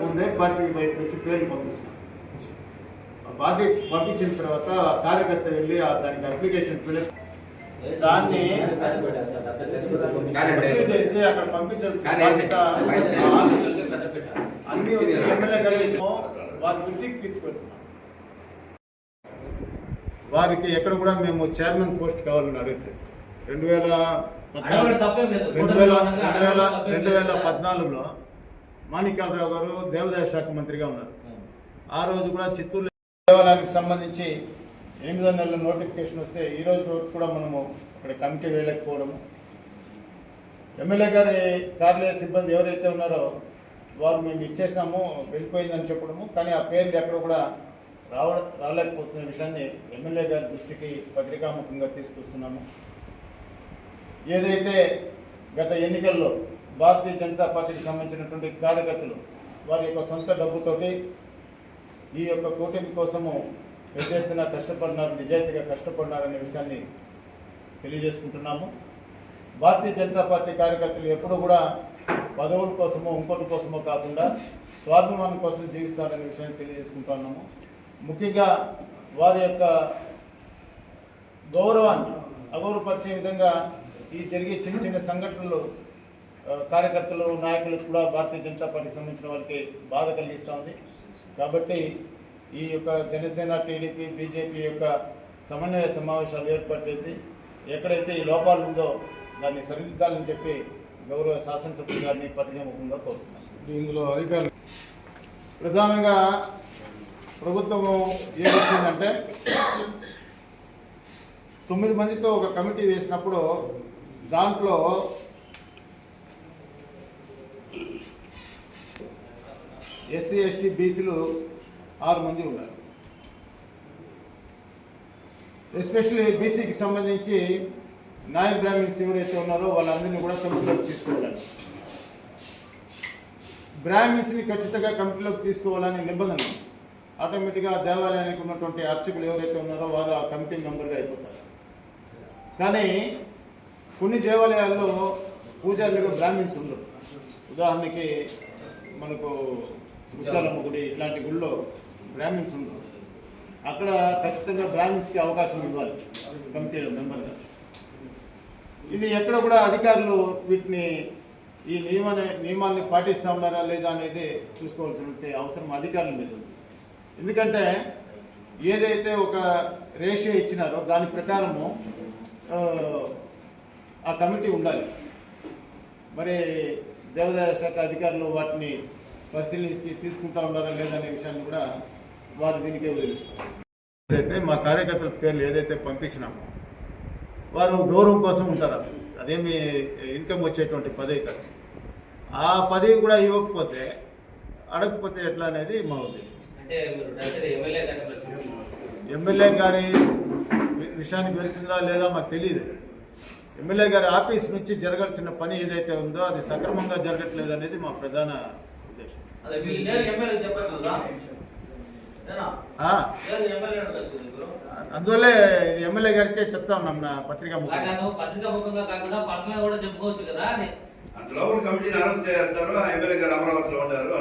ముందే పార్టీ బయట నుంచి పేర్లు పంపిస్తాం ఆ పార్టీ పంపించిన తర్వాత ఆ కార్యకర్త వెళ్ళి ఆ దానికి అప్లికేషన్ ఫిల్ దాన్ని చేసి అక్కడ పంపించాల్సిన అన్ని ఎమ్మెల్యే గారు వారి దృష్టికి తీసుకెళ్తున్నాం వారికి ఎక్కడ కూడా మేము చైర్మన్ పోస్ట్ కావాలని అడగట్లేదు రెండు వేల. రెండు వేల రెండు. వేల పద్నాలుగులో మాణిక్యాలరావు గారు దేవాదాయ శాఖ మంత్రిగా ఉన్నారు. ఆ రోజు కూడా చిత్తూరు దేవాలయానికి సంబంధించి ఎనిమిదో నెలల నోటిఫికేషన్ వస్తే ఈ రోజు కూడా మనము అక్కడ కమిటీ వేయలేకపోవడము. ఎమ్మెల్యే గారి కార్యాలయ సిబ్బంది ఎవరైతే ఉన్నారో వారు మేము ఇచ్చేసినాము వెళ్ళిపోయిందని చెప్పడము. కానీ ఆ పేర్లు ఎక్కడ కూడా రావ రాలేకపోతున్న విషయాన్ని ఎమ్మెల్యే గారి దృష్టికి పత్రికాముఖంగా తీసుకొస్తున్నాము. ఏదైతే గత ఎన్నికల్లో భారతీయ జనతా పార్టీకి సంబంధించినటువంటి కార్యకర్తలు వారి యొక్క సొంత డబ్బుతోటి ఈ యొక్క కూటమి కోసము పెద్ద ఎత్తున కష్టపడినారు నిజాయితీగా కష్టపడినారనే విషయాన్ని తెలియజేసుకుంటున్నాము. భారతీయ జనతా పార్టీ కార్యకర్తలు ఎప్పుడూ కూడా పదవుల కోసమో ఇంకోటి కోసమో కాకుండా స్వాభిమానం కోసం జీవిస్తారనే విషయాన్ని తెలియజేసుకుంటున్నాము ముఖ్యంగా వారి యొక్క గౌరవాన్ని అగౌరవపరిచే విధంగా ఈ జరిగే చిన్న చిన్న సంఘటనలు కార్యకర్తలు నాయకులకు కూడా భారతీయ జనతా పార్టీకి సంబంధించిన వాళ్ళకి బాధ కలిగిస్తూ ఉంది. కాబట్టి ఈ యొక్క జనసేన టీడీపీ బీజేపీ యొక్క సమన్వయ సమావేశాలు ఏర్పాటు చేసి ఎక్కడైతే ఈ లోపాలు ఉందో దాన్ని సరిదిద్దాలని చెప్పి గౌరవ శాసనసభ్యులు గారిని పత్రికాముఖంగా కోరుతున్నాను. ఇందులో అధికారులు ప్రధానంగా ప్రభుత్వం ఏం వచ్చిందంటే తొమ్మిది మందితో ఒక కమిటీ వేసినప్పుడు దాంట్లో ఎస్సీ ఎస్టీ బీసీలు ఆరు మంది ఉన్నారు. ఎస్పెషల్లీ బీసీకి సంబంధించి నాయ బ్రాహ్మిన్స్ ఎవరైతే ఉన్నారో వాళ్ళందరినీ కూడా కమిటీలోకి తీసుకోవాలని బ్రాహ్మిన్స్ని ఖచ్చితంగా కమిటీలోకి తీసుకోవాలని నిబంధన ఆటోమేటిక్గా దేవాలయానికి ఉన్నటువంటి అర్చకులు ఎవరైతే ఉన్నారో వారు ఆ కమిటీ మెంబర్గా అయిపోతారు. కానీ కొన్ని దేవాలయాల్లో పూజారులుగా బ్రాహ్మిన్స్ ఉండరు. ఉదాహరణకి మనకు ముత్యాలమ్మ గుడి ఇలాంటి గుళ్ళో బ్రాహ్మిన్స్ ఉంటారు. అక్కడ ఖచ్చితంగా బ్రాహ్మిన్స్కి అవకాశం ఇవ్వాలి కమిటీ మెంబర్గా. ఇది ఎక్కడ కూడా అధికారులు వీటిని ఈ నియమ నియమాల్ని పాటిస్తున్నారా లేదా అనేది చూసుకోవాల్సిన అవసరం అధికారుల మీద ఉంది. ఎందుకంటే ఏదైతే ఒక రేషియో ఇచ్చినారో దాని ప్రకారము ఆ, ఆ కమిటీ ఉండాలి. మరి దేవాదాయ శాఖ అధికారులు వాటిని పరిశీలించి తీసుకుంటా ఉన్నారా లేదా అనే విషయాన్ని కూడా వారు దీనికే వదిలిస్తారు. ఏదైతే మా కార్యకర్తల పేర్లు ఏదైతే పంపించినామో వారు గౌరవం కోసం ఉంటారు. అదేమి ఇన్కమ్ వచ్చేటువంటి పదవి కాదు. ఆ పదవి కూడా ఇవ్వకపోతే అడగకపోతే ఎట్లా అనేది మా ఉద్దేశం. ఎమ్మెల్యే గారి విషయానికి వెళ్తుందా లేదా మాకు తెలియదు. ఎమ్మెల్యే గారి ఆఫీస్ నుంచి జరగాల్సిన పని ఏదైతే ఉందో అది సక్రమంగా జరగట్లేదు అనేది మా ప్రధాన ఉద్దేశం అదే ఎమ్మెల్యే చెప్పచ్చు కదా అందువల్లే ఇది ఎమ్మెల్యే గారికే చెప్తా ఉన్నాం నా పత్రికా ముఖంగా. కాదు పత్రికా ముఖంగా కాకుండా పర్సనల్ కూడా చెప్పుకోవచ్చు కదా అని. అంతలో కమిటీని అనౌన్స్ చేస్తారు ఆ ఎమ్మెల్యే గారు అమరావతిలో ఉన్నారు